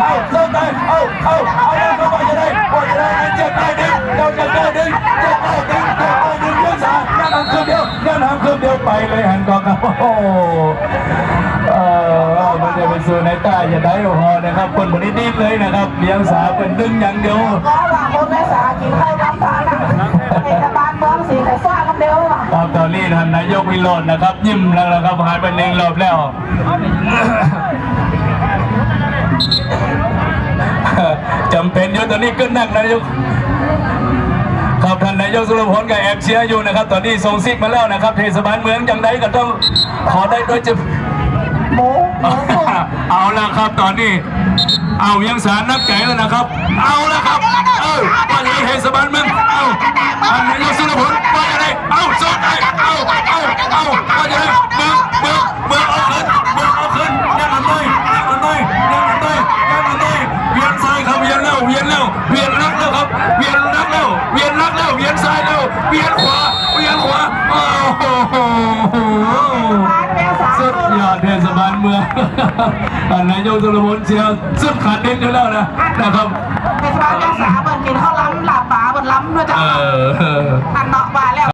เอาสู้ตายเอาเอาเอาแล้วก็ว่าจะได้ว่าจะได้เจ็บตายดึงเราจะเกิดดึงเจ็บตายดึงเจ็บตายดึงยังสาแค่ทำคืนเดียวแค่ทำคืนเดียวไปเลยหันกองครับโอ้โหเออมันจะไปสู่ในใต้อย่าได้พอนะครับ คนคนนี้ดีเลยนะครับเลี้ยงสาเป็นดึงอย่างเดียว ท่านนายกวิโรจน์นะครับ ยิ้มแล้วนะครับหายไปหนึ่งรอบแล้วจำเป็นอยู่ตอนนี้ก็นั่งนายกครับท่านนายกสุรพลกับแอบเชียร์อยู่นะครับ ตอนนี้ส่งซิกมาแล้วนะครับ เทศบาลเมืองจังไดก็ต้องขอได้โดยจะหมูหมูสุกเอาละครับตอนนี้ เอายังสารนักแก่แล้วนะครับ เอาละครับ เออว่าจะได้เทศบาลเมืองเอาท่านนายก อดเทศบาลเมืองท่านนายกสุรพลเชียร์สุดขาดเด่นอยู่แล้วนะนะครับเทศบาลแม่สาเปิดกินข้าวล้ำหลับป๋าเปิดล้ำด้วยจ้ะเอออันน้